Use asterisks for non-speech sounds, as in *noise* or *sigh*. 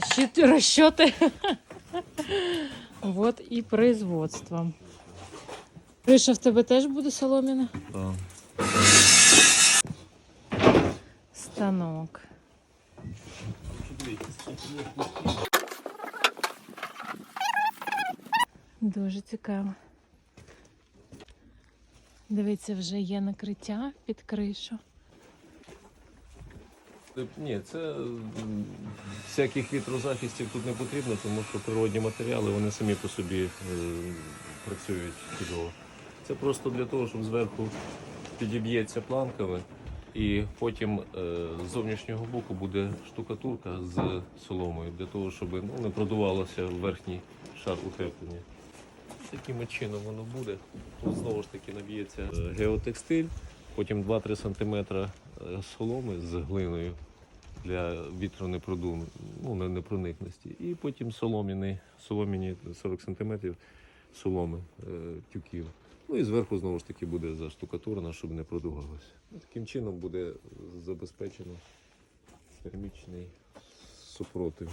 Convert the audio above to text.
Щит, расчеты. *laughs* Вот і производство. Криша в тебе теж буде соломіна? Да. Станок. Дуже цікаво. Дивіться, вже є накриття під кришу. Е, Ні, це всяких вітрозахистів тут не потрібно, тому що природні матеріали вони самі по собі е, працюють чудово. Це просто для того, щоб зверху підіб'ється планками, і потім е, з зовнішнього боку буде штукатурка з соломою, для того, щоб ну, не продувалося верхній шар утеплення. Таким чином воно буде. Тут знову ж таки наб'ється е, геотекстиль, потім 2-3 см соломи з глиною для вітронепродум, ну, не- непроникності. І потім соломіни, соломіні 40 см соломи е, тюків. Ну і зверху знову ж таки буде заштукатурена, щоб не продувалося. Ну, Таким чином буде забезпечено термічний супротив.